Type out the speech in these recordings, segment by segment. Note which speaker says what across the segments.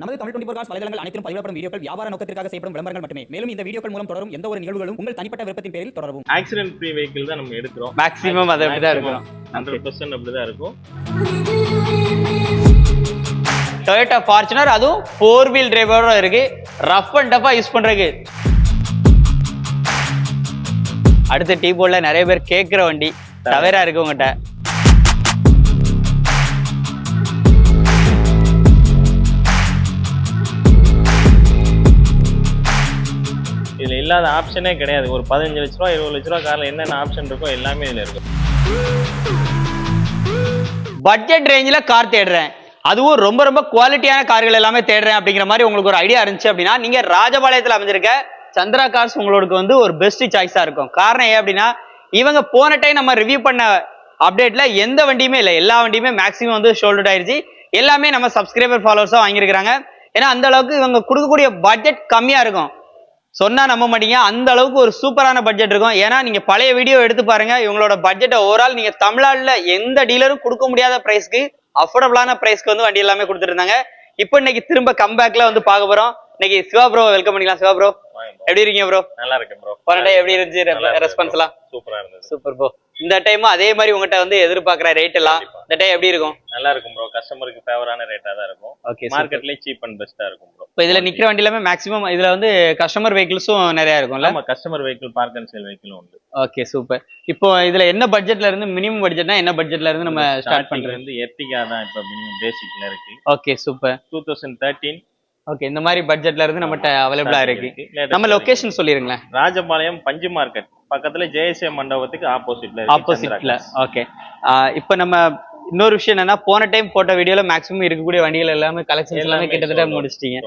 Speaker 1: நமது Tamil twenty cos வலைதளங்கள் அனைத்தும் பதிவிடப்படும் வீடியோக்கள் வியாபார நோக்கத்திற்காக செய்யப்படும் விளம்பரங்கள் மட்டுமே. மேலும் இந்த வீடியோக்கள் மூலம் தொடரும் எந்த ஒரு நிகழ்வுகளும் உங்கள் தனிப்பட்ட விருப்பத்தின் பேரில் தொடரவும்.
Speaker 2: ஆக்சிடென்ட் ஃப்ரீ வெஹிக்கிள் தான் நம்ம எடுக்கிறோம்.
Speaker 3: மேக்ஸிமம் அது அப்படிதான் இருக்கும்.
Speaker 2: ஹண்ட்ரட் பர்சன்ட் இருக்கும்.
Speaker 3: டொயோட்டா ஃபார்ச்சுனர் அதுவும் ஃபோர் வீல் டிரைவரோட இருக்கு. ரஃப் அண்ட் டஃபா யூஸ் பண்றதுக்கு. அடுத்த டீ போர்ட்ல நிறைய பேர் கேட்குற வண்டி. தவேரா இருக்கு உங்ககிட்ட.
Speaker 2: இல்லாத ஆப்ஷனே கிடையாது. ஒரு பதினஞ்சு லட்ச ரூபா இருபது லட்ச ரூபா காரில் என்னென்ன ஆப்ஷன் இருக்கோ எல்லாமே இதில் இருக்கும்
Speaker 3: பட்ஜெட் ரேஞ்சில் கார் தேடுறேன். அதுவும் ரொம்ப ரொம்ப குவாலிட்டியான கார்கள் எல்லாமே தேடுறேன் அப்படிங்கிற மாதிரி உங்களுக்கு ஒரு ஐடியா இருந்துச்சு அப்படின்னா நீங்கள் ராஜபாளையத்தில் அமைஞ்சிருக்க சந்திரா கார்ஸ் உங்களுக்கு வந்து ஒரு பெஸ்ட் சாய்ஸாக இருக்கும். காரணம் ஏன் அப்படின்னா இவங்க போன டைம் நம்ம ரிவ்யூ பண்ண அப்டேட்ல எந்த வண்டியுமே இல்லை. எல்லா வண்டியுமே மேக்ஸிமம் வந்து ஷோல்டட் ஆயிருச்சு. எல்லாமே நம்ம சப்ஸ்கிரைபர் ஃபாலோவர்ஸாக வாங்கியிருக்கிறாங்க. ஏன்னா அந்த அளவுக்கு இவங்க கொடுக்கக்கூடிய பட்ஜெட் கம்மியாக இருக்கும். சொன்னா நம்ப மாட்டீங்க. அந்த அளவுக்கு ஒரு சூப்பரான பட்ஜெட் இருக்கும். ஏன்னா நீங்க பழைய வீடியோ எடுத்து பாருங்க. இவங்களோட பட்ஜெட்டை ஓவரால் நீங்க தமிழ்நாட்டுல எந்த டீலரும் கொடுக்க முடியாத பிரைஸ்க்கு அஃபோர்டபுளான பிரைஸ்க்கு வந்து வண்டி எல்லாமே கொடுத்துட்டு இருந்தாங்க. இப்போ இன்னைக்கு திரும்ப கம்பேக்ல வந்து பார்க்க போறோம். இன்னைக்கு சிவா ப்ரோ வெல்கம் பண்ணிக்கலாம். சிவா ப்ரோ எப்படி இருக்கீங்க ப்ரோ
Speaker 2: நல்லா இருக்கேன் ப்ரோ
Speaker 3: எப்படி இருந்துச்சு ரெஸ்பான்ஸ் எல்லாம்
Speaker 2: சூப்பரா இருந்தது.
Speaker 3: சூப்பர் ப்ரோ இந்த டைமும் அதே மாதிரி உங்ககிட்ட வந்து எதிர்பார்க்குற ரேட் எல்லாம். இந்த டைம் எப்படி இருக்கும்?
Speaker 2: நல்லா இருக்கும் ப்ரோ கஸ்டமருக்கு ஃபேவரான ரேட்டா தான் இருக்கும்.
Speaker 3: ஓகே
Speaker 2: மார்க்கெட்லயே சீப் அண்ட் பெஸ்டா இருக்கும் ப்ரோ
Speaker 3: இப்போ இதுல நிக்கிற வண்டி எல்லாமே மேக்ஸிமம் இதுல வந்து கஸ்டமர் வெஹிக்கிள்ஸும் நிறைய இருக்கும்ல?
Speaker 2: ஆமா customer vehicle park and sale வெஹிக்கிளும் உண்டு.
Speaker 3: ஓகே சூப்பர் இப்போ இதுல என்ன பட்ஜெட்ல இருந்து மினிமம் பட்ஜெட்னா என்ன பட்ஜெட்ல இருந்து நம்ம ஸ்டார்ட் பண்றது?
Speaker 2: வந்து எர்டிகா தான் இப்போ மினிமம் பேசிக்ல இருக்கு.
Speaker 3: Okay super
Speaker 2: two thousand thirteen
Speaker 3: okay இந்த மாதிரி பட்ஜெட்ல இருந்து நம்மகிட்ட அவைலபிளா இருக்கு. நம்ம லொகேஷன் சொல்லிருங்களேன்.
Speaker 2: ராஜபாளையம் பஞ்சு மார்க்கெட் பக்கத்துல ஜெயசே மண்டபத்துக்கு ஆப்போசிட்ல
Speaker 3: ஆப்போசிட்ல ஓகே இப்போ நம்ம இன்னொரு விஷயம் என்னன்னா போன டைம் போட்ட வீடியோல மேக்ஸிமம் இருக்கக்கூடிய வண்டிகள் எல்லாமே கலெக்ஷன்ஸ் எல்லாமே கிட்டத்தட்ட முடிச்சிட்டீங்க.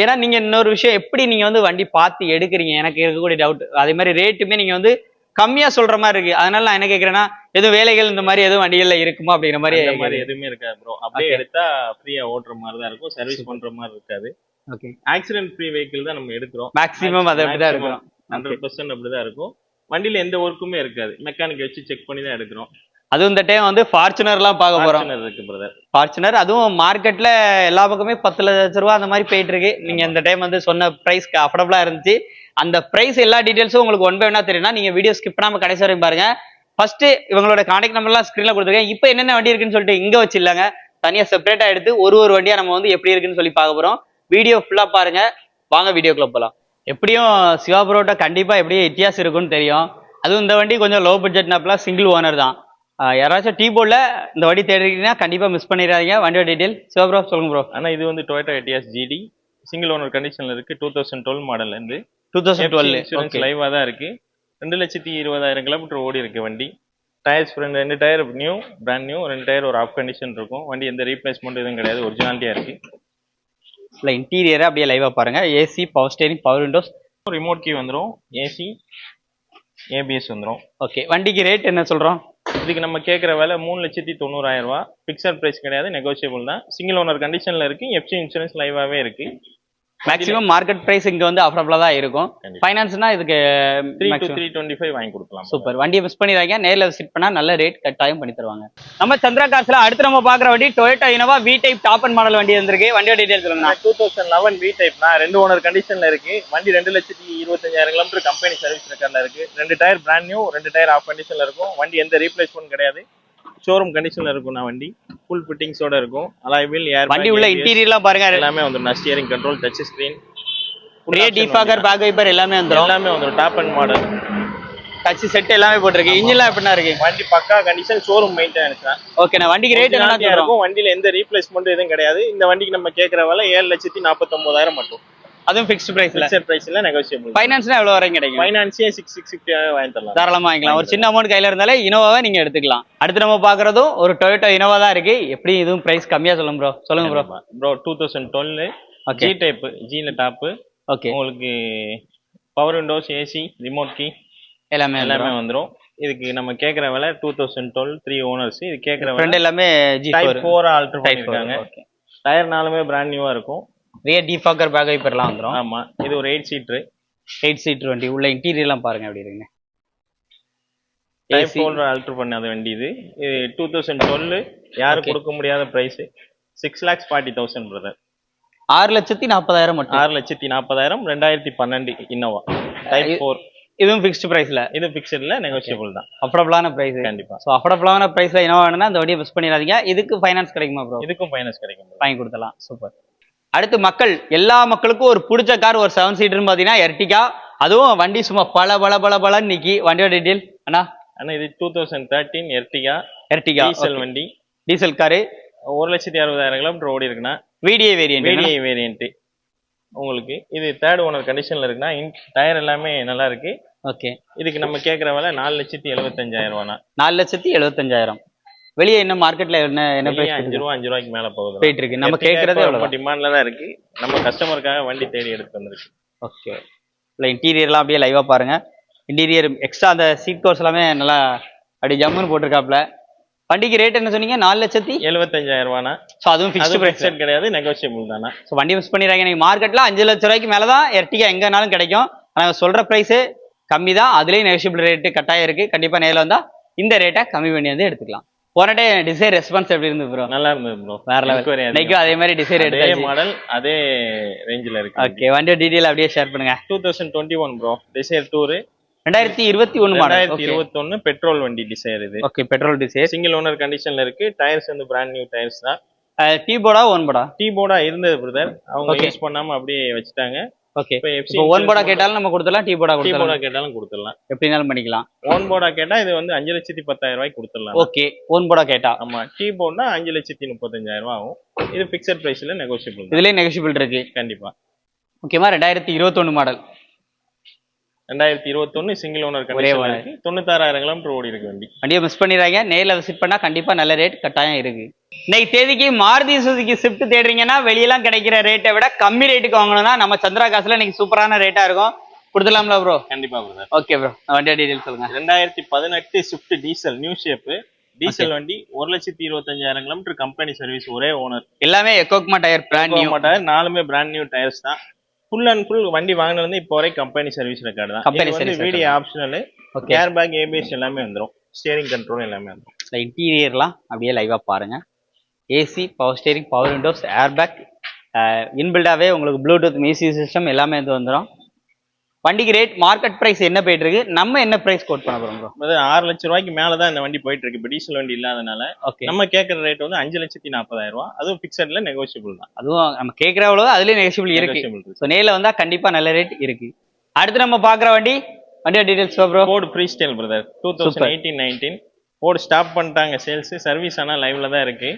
Speaker 3: ஏன்னா நீங்க இன்னொரு விஷயம் எப்படி நீங்க வந்து வண்டி பார்த்து எடுக்கிறீங்க? எனக்கு இருக்கக்கூடிய டவுட் அதே மாதிரி ரேட்டுமே நீங்க வந்து கம்மியா சொல்ற மாதிரி இருக்கு. அதனால நான் என்ன கேக்குறேன்னா எதுவும் வேலைகள் இந்த மாதிரி எதுவும் வண்டிகள்ல இருக்குமா அப்படிங்கிற மாதிரி
Speaker 2: மாதிரி எதுவுமே இருக்காது ப்ரோ அப்படியே. எடுத்தா ஃப்ரீயா ஓட்டுற மாதிரி தான் இருக்கும் சர்வீஸ் பண்ற மாதிரி இருக்காது.
Speaker 3: ஓகே
Speaker 2: ஆக்சிடென்ட் ஃப்ரீ வெஹிக்கிள் தான் நம்ம எடுக்கிறோம்.
Speaker 3: மேக்ஸிமம் அது அப்படிதான் இருக்கும்.
Speaker 2: ஹண்ட்ரட் பர்சன்ட் அப்படிதான் இருக்கும். வண்டியில எந்த ஒர்க்குமே இருக்காது. மெக்கானிக் வச்சு செக் பண்ணி தான் எடுக்கிறோம்.
Speaker 3: அதுவும் இந்த டைம் வந்து ஃபார்ச்சுனர்லாம் பார்க்க போறோம்.
Speaker 2: இருக்கு பிரதர்
Speaker 3: ஃபார்ச்சுனர் அதுவும் மார்க்கெட்ல எல்லா பக்கமே பத்து லட்ச ரூபா அந்த மாதிரி போயிட்டு இருக்கு. நீங்க இந்த டைம் வந்து சொன்ன பிரைஸ்க்கு அஃபோர்டபுளா இருந்துச்சு. அந்த பிரைஸ் எல்லா டீடைல்ஸும் உங்களுக்கு ஒன் பை ஒன்னா தெரியும்னா நீங்க வீடியோ ஸ்கிப் பண்ணாம கடைசி வரையும் பாருங்க. ஃபர்ஸ்ட் இவங்களோட கான்டாக்ட் நம்பர்லாம் ஸ்க்ரீன்ல கொடுத்துருக்கேன். இப்போ என்னென்ன வண்டி இருக்குன்னு சொல்லிட்டு இங்க வச்சு இல்லைங்க. தனியா செப்பரேட்டா எடுத்து ஒரு ஒரு வண்டியா நம்ம வந்து எப்படி இருக்குன்னு சொல்லி பார்க்க போறோம். வீடியோ ஃபுல்லா பாருங்க. வாங்க வீடியோக்குள்ள போலாம். எப்படியும் சிவா புரோட்டா கண்டிப்பா எப்படியும் வித்தியாசம் இருக்கும்னு தெரியும். அதுவும் இந்த வண்டி கொஞ்சம் லோ பட்ஜெட்னாப்ல சிங்கிள் ஓனர் தான். யாராச்சும் டீ போர்டில் இந்த வண்டி தேடிருக்கீங்கன்னா கண்டிப்பா மிஸ் பண்ணிடாதீங்க. வண்டியோட டீடைல் சிவா ப்ரோ சொல்லுங்க ப்ரோ
Speaker 2: ஆனா இது வந்து Toyota Etios GT single owner கண்டிஷன்ல இருக்கு. டூ தௌசண்ட் டுவெல் மாடல்ல இருந்து.
Speaker 3: டூ தௌசண்ட் டுவெல்
Speaker 2: இன்சூரன்ஸ் லைவா தான் இருக்கு. ரெண்டு லட்சத்தி இருபதாயிரம் கிலோமீட்டர் ஓடி இருக்கு வண்டி. டயர்ஸ் ஃப்ரெண்ட் ரெண்டு டயர் நியூ பிராண்ட் நியூ ரெண்டு டயர் ஒரு ஆஃப் கண்டிஷன் இருக்கும். வண்டி எந்த ரீப்ளேஸ்மெண்ட் எதுவும் கிடையாது ஒரிஜினாலிட்டியா இருக்கு.
Speaker 3: இல்லை இன்டீரியரை அப்படியே லைவா பாருங்க. AC power steering power windows
Speaker 2: remote key வந்துரும். ஏசி ஏபிஎஸ் வந்துரும்.
Speaker 3: ஓகே வண்டிக்கு ரேட் என்ன சொல்றோம்?
Speaker 2: இதுக்கு நம்ம கேட்குற விலை மூணு லட்சத்தி தொண்ணூறாயிரம் ரூபா ஃபிக்ஸட் பிரைஸ் கிடையாது நெகோசியபிள் தான். சிங்கிள் ஓனர் கண்டிஷன்ல இருக்கு. எஃப்சி இன்சூரன்ஸ் லைவாவே இருக்கு.
Speaker 3: மேக்ஸிமம் மார்க்கெட் பிரைஸ் இங்க வந்து அஃபோர்டபுளா தான் இருக்கும். ஃபைனான்ஸ்னா இதுக்கு
Speaker 2: த்ரீ டுவெண்ட்டி ஃபைவ் வாங்கி கொடுக்கலாம்.
Speaker 3: சூப்பர் வண்டியை மிஸ் பண்ணிடாதீங்க. நேர்ல விசிட் பண்ணா நல்ல ரேட் கட்டாயம் பண்ணி தருவாங்க. நம்ம சந்திரா காசுல அடுத்து நம்ம பாக்குற வண்டி Toyota Innova V type top end model வண்டி வந்திருக்கு. வண்டியோட டீடைல்ஸ் சொல்லுங்க
Speaker 2: டூ தௌசண்ட் லெவன் வி டைப்னா ரெண்டு ஓனர் கண்டிஷன்ல இருக்கு. வண்டி ரெண்டு லட்சத்தி இருபத்தஞ்சாயிரம் கிலோமீட்டர் கம்பெனி சர்வீஸ் ரெக்கார்ட்ல இருக்கு. ரெண்டு டயர் பிராண்ட் நியூ ரெண்டு டயர் ஆஃப் கண்டிஷன்ல இருக்கும். வண்டி எந்த ரீப்ளேஸ்மெண்ட் கிடையாது. ஷோரூம் கண்டிஷன்ல இருக்கும் நான் வண்டி. ஃபுல் ஃபிட்டிங்ஸோட இருக்கும். அலாய் வீல் ஏர்
Speaker 3: வண்டி உள்ள இன்டீரியர்லாம் பாருங்க.
Speaker 2: எல்லாமே வந்துடும் steering control touch screen
Speaker 3: rear defogger back wiper எல்லாமே வந்துரும்.
Speaker 2: எல்லாமே வந்துடும் top end model
Speaker 3: touch set எல்லாமே போட்டிருக்கு. இன்ஜின்லாம் எப்படின்னா இருக்கு?
Speaker 2: வண்டி பக்கா கண்டிஷன் ஷோரூம் மெயின்டெனன்ஸ் தான்
Speaker 3: ஓகே நான் வண்டிக்கு ரேட் என்ன
Speaker 2: இருக்கும். வண்டியில எந்த ரீப்ளேஸ்மெண்ட் எதுவும் கிடையாது. இந்த வண்டிக்கு நம்ம கேட்கற விலை ஏழு லட்சத்தி நாற்பத்தொன்பதாயிரம் மட்டும்.
Speaker 3: அதுவும் ஃபிக்ஸ்ட் பிரைஸ்ல
Speaker 2: ஃபிக்ஸட் பிரைஸ்ல நெகோசியபிள்
Speaker 3: ஃபைனான்ஸ்னா எவ்வளவு வரைக்கும் கிடைக்கும்?
Speaker 2: ஃபைனான்ஸே சிக்ஸ் சிக்ஸ் ஃபிஃப்டியாக வாங்கி தரலாம்.
Speaker 3: தாராளமா வாங்கிக்கலாம். ஒரு சின்ன அமௌண்ட் கையில இருந்தாலே இனோவாவை நீங்க எடுத்துக்கலாம். அடுத்து நம்ம பாக்குறதும் ஒரு டொயோட்டோ இனோவா தான் இருக்கு. எப்படி இதுவும் பிரைஸ் கம்மியா சொல்லுங்க ப்ரோ சொல்லுங்க bro
Speaker 2: bro two thousand twelve
Speaker 3: okay
Speaker 2: G type ஜியில் top
Speaker 3: okay
Speaker 2: உங்களுக்கு power windows AC remote key
Speaker 3: எல்லாமே
Speaker 2: எல்லாமே வந்துரும். இதுக்கு நம்ம கேட்குற விலை two thousand twelve three owners இது
Speaker 3: ஃப்ரெண்ட்
Speaker 2: விலை
Speaker 3: எல்லாமே G
Speaker 2: type
Speaker 3: four
Speaker 2: alter
Speaker 3: type
Speaker 2: பண்ணியிருக்காங்க.
Speaker 3: ஓகே
Speaker 2: டயர்னாலுமே பிராண்ட் நியூவாக இருக்கும்.
Speaker 3: ரியர் டிஃபாக்கர் பேக் வைப்பர்லாம் வந்துரும்.
Speaker 2: ஆமா இது ஒரு எயிட் சீட்ரு
Speaker 3: எயிட் சீட் வண்டி. உள்ள இன்டீரியர்லாம் பாருங்க எப்படி இருக்குங்க
Speaker 2: டைப். ஃபோர் ஆல்டர் பண்ணாத வண்டி இது. இது டூ தௌசண்ட் டுவெல் யாரும். கொடுக்க முடியாத price six lakhs forty thousand brother
Speaker 3: ஆறு லட்சத்தி நாற்பதாயிரம் மட்டும்.
Speaker 2: ஆறு லட்சத்தி நாற்பதாயிரம் ரெண்டாயிரத்தி பன்னெண்டு இன்னோவா டைப் ஃபோர்
Speaker 3: இதுவும் ஃபிக்ஸ்டு பிரைஸ்ல
Speaker 2: இது பிக்சர்ல நெகோசியபிள் தான்.
Speaker 3: அஃபோர்டபுளான பிரைஸ்
Speaker 2: கண்டிப்பா.
Speaker 3: ஸோ அஃபோர்டபுளான பிரைஸ்ல என்ன வேணும்னா அந்த வண்டியை மிஸ் பண்ணிடாதீங்க. இதுக்கு ஃபைனான்ஸ் கிடைக்குமா ப்ரோ
Speaker 2: இதுக்கும் ஃபைனான்ஸ் கிடைக்கும்.
Speaker 3: வாங்கி கொடுத்தலாம் சூப்பர் அடுத்து மக்கள் எல்லா மக்களுக்கும் ஒரு பிடிச்ச கார் ஒரு செவன் சீட்டர்னு பார்த்தீங்கன்னா எர்டிகா. அதுவும் வண்டி சும்மா பல பல பல பலன்னு நிக்கி. வண்டியோட டீட்டெயில் அண்ணா?
Speaker 2: ஆனா இது two thousand thirteen Ertiga.
Speaker 3: Ertiga
Speaker 2: diesel வண்டி.
Speaker 3: டீசல் காரு
Speaker 2: ஒரு லட்சத்தி அறுபதாயிரம் கிலோமீட்டர் ஓடி இருக்குன்னா
Speaker 3: விடிஏ வேரியன்ட்
Speaker 2: வேடிஐ வேரியன்ட் உங்களுக்கு இது தேர்ட் ஓனர் கண்டிஷன்ல இருக்குன்னா டயர் எல்லாமே நல்லா இருக்கு.
Speaker 3: ஓகே
Speaker 2: இதுக்கு நம்ம கேட்குற விலை நாலு லட்சத்தி எழுபத்தஞ்சாயிரம் ரூபானா
Speaker 3: நாலு லட்சத்தி எழுபத்தஞ்சாயிரம். வெளியே என்ன மார்க்கெட்ல என்ன என்ன பிரைஸ்
Speaker 2: அஞ்சு ரூபா அஞ்சு ரூபாய்க்கு மேல போகுது.
Speaker 3: போயிட்டு இருக்கு நம்ம கேட்கறதே
Speaker 2: ரொம்ப
Speaker 3: எவ்வளவு
Speaker 2: டிமாண்ட்ல தான் இருக்கு. நம்ம கஸ்டமருக்காக வண்டி தேடி எடுத்து வந்திருக்கு.
Speaker 3: ஓகே இல்லை இன்டீரியர்லாம் அப்படியே லைவாக பாருங்க. இன்டீரியர் எக்ஸ்ட்ரா அந்த சீட் கோர்ஸ் எல்லாமே நல்லா அப்படி ஜம்முன்னு போட்டிருக்காப்ல வண்டிக்கு ரேட் என்ன சொன்னீங்க? நாலு லட்சத்தி?
Speaker 2: எழுபத்தஞ்சாயிரம் ரூபானா
Speaker 3: ஸோ அதுவும் ஃபிக்ஸ்டு பிரைஸ்
Speaker 2: கிடையாது நெகோசியபிள் தானா
Speaker 3: ஸோ வண்டி மிஸ் பண்ணிடுறாங்க. நீங்கள் மார்க்கெட்டில் அஞ்சு லட்ச ரூபாய்க்கு மேலே தான் எர்டிகா எங்கேனாலும் கிடைக்கும். ஆனால் சொல்கிற ப்ரைஸு கம்மி தான் அதுலேயும் நெகோஷியபிள் ரேட்டு கட்டாயம் இருக்குது கண்டிப்பாக நேரில் வந்தால் இந்த ரேட்டை கம்மி பண்ணி வந்து எடுத்துக்கலாம். போன டே டிசைர் ரெஸ்பான்ஸ் எப்படி இருந்து ப்ரோ
Speaker 2: நல்லா இருந்தது ப்ரோ
Speaker 3: வேற லெவல் இன்னைக்கும் அதே மாதிரி டிசைர்
Speaker 2: அதே மாடல் அதே ரேஞ்சில் இருக்கு.
Speaker 3: ஓகே வண்டியோட டீட்டெயில் அப்படியே ஷேர் பண்ணுங்க.
Speaker 2: Two thousand twenty one bro Dzire tour
Speaker 3: ரெண்டாயிரத்தி இருபத்தி ஒன்று
Speaker 2: ரெண்டாயிரத்தி இருபத்தொன்னு பெட்ரோல் வண்டி டிசைர் இது.
Speaker 3: Okay petrol Dzire
Speaker 2: single owner கண்டிஷன்ல இருக்கு. டயர்ஸ் வந்து பிராண்ட் நியூ டயர்ஸ் தான்.
Speaker 3: டீ போர்டா ஒன் போர்டா
Speaker 2: டீ போர்டா இருந்தது பிரதர் அவங்க. யூஸ் பண்ணாம அப்படியே வச்சுட்டாங்க.
Speaker 3: ஓகே
Speaker 2: இப்போ
Speaker 3: ஒன் போர்டா கேட்டாலும் நம்ம கொடுத்துடலாம் டீ போர்டா
Speaker 2: டீ போர்டா கேட்டாலும் கொடுத்துடலாம்.
Speaker 3: எப்படினாலும் பண்ணிக்கலாம்.
Speaker 2: ஓன் போர்டா கேட்டா இது வந்து அஞ்சு லட்சத்தி பத்தாயிரம் ரூபாய்க்கு கொடுத்துடலாம்
Speaker 3: ஓகே ஒன் போர்டா கேட்டா.
Speaker 2: ஆமா. டீ போர்ட்னா அஞ்சு லட்சத்தி முப்பத்தஞ்சாயிரம் ரூபாய் ஆகும் இது பிக்சட் பிரைஸ்ல நெகோசியபிள்
Speaker 3: இதுலயே நெகோஷியபிள் இருக்கு.
Speaker 2: கண்டிப்பா.
Speaker 3: முக்கியமா ரெண்டாயிரத்தி இருபத்தொன்னு மாடல்
Speaker 2: ரெண்டாயிரத்தி இருபத்தொன்னு சிங்கிள் ஓனர்
Speaker 3: ஒரே.
Speaker 2: இருக்கு. தொண்ணூத்தாறாயிரம் கிலோமீட்டர் ஓடி இருக்கு வண்டி.
Speaker 3: வண்டியை மிஸ் பண்ணிடுறாங்க நேர்ல விசிட் பண்ணா கண்டிப்பா நல்ல ரேட் கட்டாயம் இருக்கு. இன்னைக்கு தேதிக்கு மாருதி சுசுகி ஸ்விஃப்ட் தேடுறீங்கன்னா வெளியெல்லாம் கிடைக்கிற ரேட்டை விட கம்மி ரேட்டுக்கு வாங்கணும்னா நம்ம சந்திரா காசுல இன்னைக்கு சூப்பரான ரேட்டா இருக்கும். கொடுத்துலாம்ல ப்ரோ
Speaker 2: கண்டிப்பா பிரதர்
Speaker 3: ஓகே ப்ரோ வண்டியோட டீடைல் சொல்லுங்க.
Speaker 2: ரெண்டாயிரத்தி பதினெட்டு Swift diesel new shape diesel வண்டி ஒரு லட்சத்தி இருபத்தஞ்சாயிரம் கிலோமீட்டர் கம்பெனி சர்வீஸ் ஒரே ஓனர்
Speaker 3: எல்லாமே எக்கோக்மா டயர் பிராண்ட் நியூ
Speaker 2: டயர் நாலுமே பிராண்ட் நியூ டயர்ஸ் தான். ஃபுல் அண்ட் ஃபுல் வண்டி வாங்கினது இப்போ வரைக்கும் கம்பெனி சர்வீஸ் ரெக்கார்டு தான். வந்து
Speaker 3: service
Speaker 2: video. Optional air bag ABS எல்லாமே வந்துரும். ஸ்டியரிங் கண்ட்ரோல் எல்லாமே வந்துரும்.
Speaker 3: இன்டீரியர்லாம் அப்படியே லைவா பாருங்க. AC power steering power windows air bag இன்பில்டாவே உங்களுக்கு ப்ளூடூத் மியூசிக் சிஸ்டம் எல்லாமே இது வந்துடும் வண்டிக்கு ரேட் மார்க்கெட் பிரைஸ் என்ன போயிட்டு இருக்கு நம்ம என்ன பிரைஸ் கோட் பண்ண போறோம் ப்ரோ
Speaker 2: ஆறு லட்சம் ரூபாய்க்கு மேல தான் இந்த வண்டி போயிட்டு இருக்கு இப்போ டீசல் வண்டி இல்லாதனால
Speaker 3: ஓகே
Speaker 2: நம்ம கேட்கற ரேட் வந்து அஞ்சு லட்சத்தி நாற்பதாயிரம் ரூபா அதுவும் பிக்சட்ல நெகோசியபிள் தான்.
Speaker 3: அதுவும் நம்ம கேட்குற அவ்வளோ அதுலயும் நெகசிபிள் இருக்கு. ஸோ நேரில் வந்தா கண்டிப்பா நல்ல ரேட் இருக்கு. அடுத்து நம்ம பார்க்குற வண்டி வண்டியோட details bro
Speaker 2: Ford Freestyle brother two thousand eighteen nineteen Ford stop பண்ணிட்டாங்க. சேல்ஸ் சர்வீஸ் ஆனா லைவ்ல தான் இருக்கு.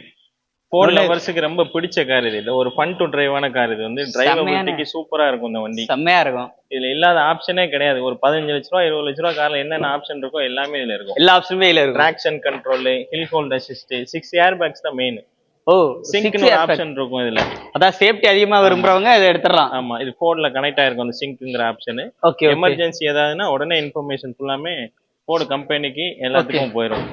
Speaker 2: ஃபோர் லவர்ஸுக்கு ரொம்ப பிடிச்ச கார் இது. இது ஒரு ஃபன் டு டிரைவான கார் இது. வந்து டிரைவபிலிட்டிக்கு சூப்பரா இருக்கும் இந்த வண்டி.
Speaker 3: செம்மையா இருக்கும்.
Speaker 2: இதுல இல்லாத ஆப்ஷனே கிடையாது. ஒரு பதினஞ்சு லட்ச ரூபா இருபது லட்ச ரூபா கார்ல என்னென்ன ஆப்ஷன் இருக்கோ எல்லாமே இதுல இருக்கும்.
Speaker 3: எல்லா ஆப்ஷனுமே இதுல இருக்கும்.
Speaker 2: Traction control hill hold assist six air bags தான் மெயின்
Speaker 3: ஓ
Speaker 2: சிங்க்னு ஆப்ஷன் இருக்கும் இதுல.
Speaker 3: அதான் சேஃப்டி அதிகமா விரும்புறவங்க இதை எடுத்துடலாம்.
Speaker 2: ஆமா இது ஃபோர்ட்ல கனெக்ட் ஆயிருக்கும் அந்த சிங்க்ங்கிற ஆப்ஷன்
Speaker 3: ஓகே
Speaker 2: எமர்ஜென்சி ஏதாவதுன்னா உடனே இன்ஃபர்மேஷன் ஃபுல்லாமே ஃபோர்டு கம்பெனிக்கு எல்லாத்துக்கும் போயிடும்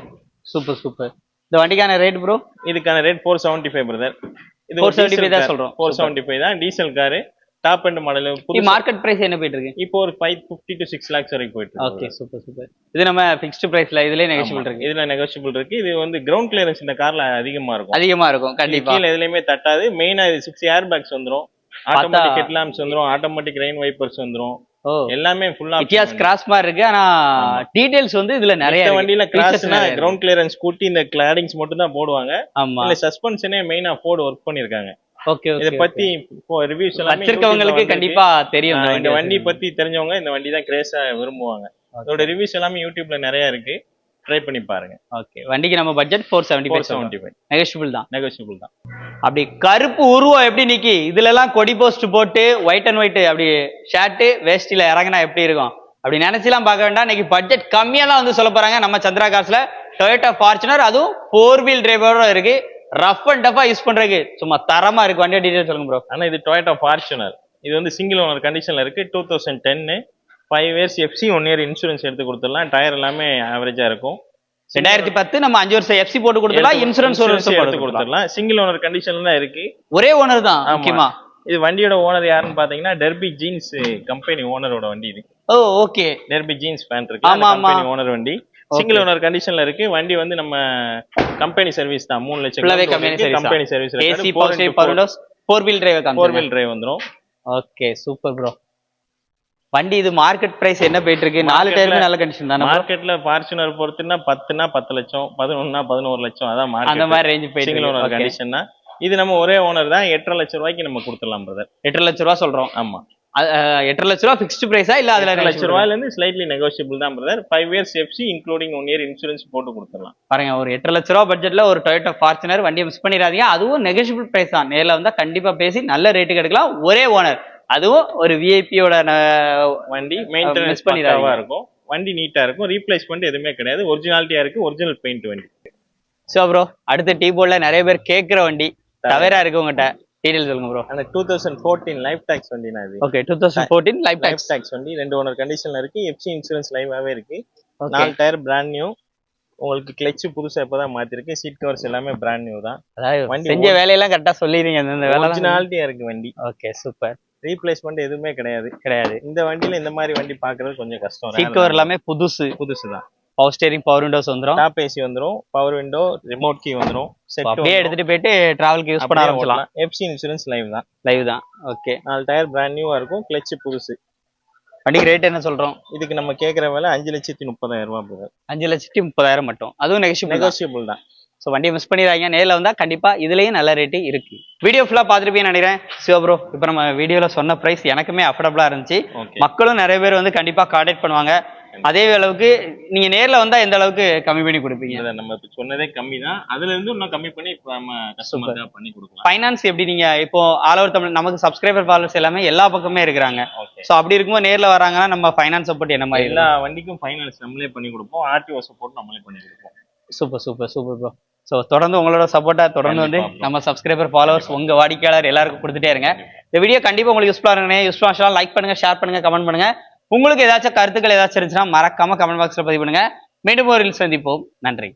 Speaker 3: சூப்பர் சூப்பர் இந்த வண்டிக்கான ரேட் ப்ரோ
Speaker 2: இதுக்கான rate four seventy five brother இது
Speaker 3: 475 தான் சொல்றோம்.
Speaker 2: ஃபோர் செவன்டி ஃபைவ் தான் diesel car top end model
Speaker 3: market price என்ன போயிட்டு இருக்கு?
Speaker 2: இப்போ ஒரு five fifty to six lakhs வரைக்கும் போயிட்டு
Speaker 3: ஓகே சூப்பர் சூப்பர் இது நம்ம ஃபிக்ஸ்டு பிரைஸ்ல இதுலயே நெகோஷியபிள். இருக்கு.
Speaker 2: இதுல நெகோஷியபிள் இருக்கு. இது வந்து கிரவுண்ட் கிளியரன்ஸ் இந்த கார்ல அதிகமா இருக்கும்.
Speaker 3: அதிகமா இருக்கும் கண்டிப்பா.
Speaker 2: கீழே எதுலயுமே தட்டாது. மெயினா இது சிக்ஸ் ஏர் பேக்ஸ் வந்துரும். ஆட்டோமேட்டிக் ஹெட் லாம்ப்ஸ் வந்துரும். ஆட்டோமேட்டிக் ரெயின் வைப்பர்ஸ் வந்துரும்.
Speaker 3: ஓ
Speaker 2: எல்லாமே ஃபுல்லா
Speaker 3: இட்டியாஸ் கிராஸ் மாதிரி இருக்கு ஆனா டீடைல்ஸ் வந்து இதுல நிறைய
Speaker 2: இந்த. வண்டியில கிராஸ்னா. கிரவுண்ட் கிளியரன்ஸ் கூட்டி இந்த கிளாடிங்ஸ் மட்டும் தான் போடுவாங்க.
Speaker 3: ஆமா.
Speaker 2: இல்ல சஸ்பென்ஷனே மெயினா ஃபோர்டு ஒர்க் பண்ணிருக்காங்க.
Speaker 3: ஓகே
Speaker 2: இத பத்தி ரிவ்யூஸ் எல்லாம்
Speaker 3: வச்சிருக்கவங்களுக்கு கண்டிப்பா தெரியும்
Speaker 2: இந்த வண்டி பத்தி தெரிஞ்சவங்க இந்த வண்டி தான் கிரேஸா விரும்புவாங்க. அதோட ரிவ்யூஸ் எல்லாமே யூடியூப்ல நிறைய இருக்கு. ட்ரை பண்ணி பாருங்க.
Speaker 3: ஓகே. வண்டிக்கு நம்ம budget four seventy
Speaker 2: four seventy five
Speaker 3: negotiable தான்.
Speaker 2: நெகோசியபிள் தான்.
Speaker 3: அப்படி கருப்பு உருவம் எப்படி நிக்கி? இதுல எல்லாம் கொடி போஸ்ட் போட்டு ஒயிட் அண்ட் ஒயிட் அப்படி ஷர்ட் வேஸ்டில இறங்கினா எப்படி இருக்கும்? அப்படி நினைச்சுலாம் பார்க்க வேண்டாம். இன்னைக்கு பட்ஜெட் கம்மியா தான் வந்து சொல்ல போறாங்க. நம்ம சந்திரா காசுல டொயோட்டா ஃபார்ச்சுனர் அதுவும் ஃபோர் வீல் டிரைவரும் இருக்கு. ரஃப் அண்ட் டஃபா யூஸ் பண்றதுக்கு. சும்மா தரமா இருக்கு. வண்டியோட டீடைல் சொல்லுங்க ப்ரோ
Speaker 2: ஆனா இது டொயோட்டா ஃபார்ச்சுனர் இது வந்து சிங்கிள் ஓனர் கண்டிஷன்ல இருக்கு. டூ தௌசண்ட் டென்னு five years FC one year insurance எடுத்து கொடுத்துடலாம். டயர் எல்லாமே ஆவரேஜா இருக்கும்.
Speaker 3: ரெண்டாயிரத்தி பத்து நம்ம அஞ்சு வருஷம் எஃப்சி போட்டு கொடுத்துடலாம் இன்சூரன்ஸ் ஒரு வருஷம் போட்டு கொடுத்துடலாம்
Speaker 2: சிங்கிள் ஓனர் கண்டிஷன்ல தான் இருக்கு.
Speaker 3: ஒரே ஓனர் தான். முக்கியமா?
Speaker 2: இது வண்டியோட ஓனர் யாருன்னு பாத்தீங்கன்னா டெர்பி ஜீன்ஸ் கம்பெனி ஓனரோட வண்டி இது.
Speaker 3: Oh okay
Speaker 2: Derby jeans pant இருக்கு.
Speaker 3: ஆமா, ஆமா.
Speaker 2: கம்பெனி ஓனர் வண்டி சிங்கிள் ஓனர் கண்டிஷன்ல இருக்கு. வண்டி வந்து நம்ம கம்பெனி சர்வீஸ் தான். மூணு லட்சம்
Speaker 3: company service AC power windows four wheel drive
Speaker 2: four wheel drive வந்துரும்.
Speaker 3: ஓகே சூப்பர் ப்ரோ வண்டி இது மார்க்கெட் பிரைஸ் என்ன போயிட்டு இருக்கு நாலு டயருமே நல்ல கண்டிஷன் தானே?
Speaker 2: மார்க்கெட்ல ஃபார்ச்சுனர் பொறுத்துன்னா பத்துனா பத்து லட்சம் பதினொன்னா பதினோரு லட்சம். அதான்
Speaker 3: அந்த மாதிரி ரேஞ்ச் போயிட்டு.
Speaker 2: கண்டிஷன்னா இது நம்ம ஒரே ஓனர் தான். எட்டரை லட்சம் ரூபாய்க்கு நம்ம கொடுத்துடலாம் பிரதர்
Speaker 3: எட்டரை லட்ச ரூபா சொல்றோம்.
Speaker 2: ஆமா.
Speaker 3: எட்டரை லட்ச ரூபா ஃபிக்ஸ்டு பிரைஸா இல்ல அதுல
Speaker 2: லட்சம்? ரூபாயில இருந்து ஸ்லைட்லி நெகோசியபிள் தான் brother five years FC including one year insurance போட்டு கொடுத்துடலாம்.
Speaker 3: பாருங்க ஒரு எட்டரை லட்ச ரூபா பட்ஜெட்ல ஒரு டொயோட்டா ஃபார்ச்சுனர் வண்டியை மிஸ் பண்ணிடாதீங்க. அதுவும் நெகோஷியபிள் பிரைஸ் தான். நேர்ல வந்தா கண்டிப்பா பேசி நல்ல ரேட்டுக்கு எடுக்கலாம். ஒரே ஓனர் அதுவும் ஒரு விஐபியோட
Speaker 2: வண்டி. மெயின்டெனன்ஸ். பக்காவா இருக்கும். வண்டி நீட்டா இருக்கும். ரீப்ளேஸ்மெண்ட் எதுவுமே கிடையாது. ஒரிஜினாலிட்டியா இருக்கு. ஒரிஜினல் பெயிண்ட் வண்டி.
Speaker 3: ஸோ ப்ரோ அடுத்த டீ போர்ட்ல நிறைய பேர் கேட்குற வண்டி. தவேரா இருக்கு உங்ககிட்ட. டீடைல் சொல்லுங்க ப்ரோ
Speaker 2: அந்த two thousand fourteen life tax வண்டி நான் இது
Speaker 3: okay two thousand fourteen life tax
Speaker 2: tax வண்டி. ரெண்டு ஓனர் கண்டிஷன்ல இருக்கு. எஃப்சி இன்சூரன்ஸ் லைவாவே இருக்கு. நாலு டயர் பிராண்ட் நியூ உங்களுக்கு கிளட்ச் புதுசா இப்பதான் மாத்திருக்கு. சீட் கவர்ஸ் எல்லாமே பிராண்ட் நியூ தான். வண்டி
Speaker 3: செஞ்ச வேலையெல்லாம் கரெக்டா சொல்லிடுங்க இந்த வேலை
Speaker 2: ஒரிஜினாலிட்டியா இருக்கு வண்டி.
Speaker 3: ஓகே சூப்பர்
Speaker 2: ரீப்ளேஸ்மெண்ட் எதுவுமே கிடையாது.
Speaker 3: கிடையாது.
Speaker 2: இந்த வண்டியில இந்த மாதிரி வண்டி பாக்குறது கொஞ்சம் கஷ்டம்.
Speaker 3: சீட் கவர் எல்லாமே புதுசு.
Speaker 2: புதுசு தான்.
Speaker 3: பவர் ஸ்டேரிங் பவர் விண்டோஸ் வந்துரும்.
Speaker 2: டாப் ஏசி வந்துரும். பவர் விண்டோ ரிமோட் கீ வந்துரும். செட்
Speaker 3: அப்படியே எடுத்துட்டு போயிட்டு டிராவலுக்கு யூஸ் பண்ண ஆரம்பிச்சலாம்
Speaker 2: எஃப்சி இன்சூரன்ஸ் லைவ் தான்.
Speaker 3: லைவ் தான். ஓகே
Speaker 2: நாலு டயர் பிராண்ட் நியூவா இருக்கும். கிளட்ச் புதுசு.
Speaker 3: வண்டிக்கு ரேட் என்ன சொல்றோம்?
Speaker 2: இதுக்கு நம்ம கேக்குற விலை அஞ்சு லட்சத்தி முப்பதாயிரம் ரூபாய்
Speaker 3: அஞ்சு லட்சத்தி முப்பதாயிரம் மட்டும். அதுவும் நெகோஷியபிள்
Speaker 2: நெகோசியபிள் தான்.
Speaker 3: ஸோ வண்டியை மிஸ் பண்ணிடுறாங்க நேரில் வந்தா கண்டிப்பா இதுலயும் நல்ல ரேட்டு இருக்கு. வீடியோ ஃபுல்லா பார்த்துருப்பீங்கன்னு நினைக்கிறேன். சிவா ப்ரோ இப்போ நம்ம வீடியோல சொன்ன பிரைஸ் எனக்குமே அஃபோர்டபுளா இருந்துச்சு. மக்களும் நிறைய பேர் வந்து கண்டிப்பா கான்டாக்ட் பண்ணுவாங்க. அதே அளவுக்கு நீங்க நேர்ல வந்தா எந்த அளவுக்கு கம்மி பண்ணி கொடுப்பீங்க?
Speaker 2: நம்ம இப்ப சொன்னதே கம்மி தான் அதுல இருந்து இன்னும் கம்மி பண்ணி இப்ப நம்ம கஸ்டமர் பண்ணி கொடுக்கலாம்.
Speaker 3: ஃபைனான்ஸ் எப்படி நீங்க இப்போ ஆல் ஓவர் தமிழ் நமக்கு சப்ஸ்கிரைபர் ஃபாலோவர்ஸ் எல்லாமே எல்லா பக்கமே இருக்கிறாங்க. ஸோ அப்படி இருக்கும்போது நேர்ல வராங்கன்னா நம்ம ஃபைனான்ஸ் சப்போர்ட் என்ன மாதிரி
Speaker 2: எல்லா வண்டிக்கும் ஃபைனான்ஸ் நம்மளே பண்ணி கொடுப்போம். ஆர்டிஓ சப்போர்ட் நம்மளே பண்ணி கொடுப்போம்.
Speaker 3: Super super super bro so தொடர்ந்து உங்களோட சப்போர்ட்டா தொடர்ந்து வந்து. நம்ம சப்ஸ்கிரைபர் ஃபாலோவர்ஸ் உங்க வாடிக்கையாளர் எல்லாருக்கும் கொடுத்துட்டே இருங்க. இந்த வீடியோ கண்டிப்பா உங்களுக்கு யூஸ்ஃபுல்லா இருக்குங்க யூஸ்ஃபுல்லா லைக் பண்ணுங்க ஷேர் பண்ணுங்க கமெண்ட் பண்ணுங்க. உங்களுக்கு ஏதாச்சும் கருத்துக்கள் ஏதாச்சும் இருந்துச்சுன்னா மறக்காம கமெண்ட் பாக்ஸ்ல பதிவு பண்ணுங்க மீண்டும் ஒரு சந்திப்போம். நன்றி.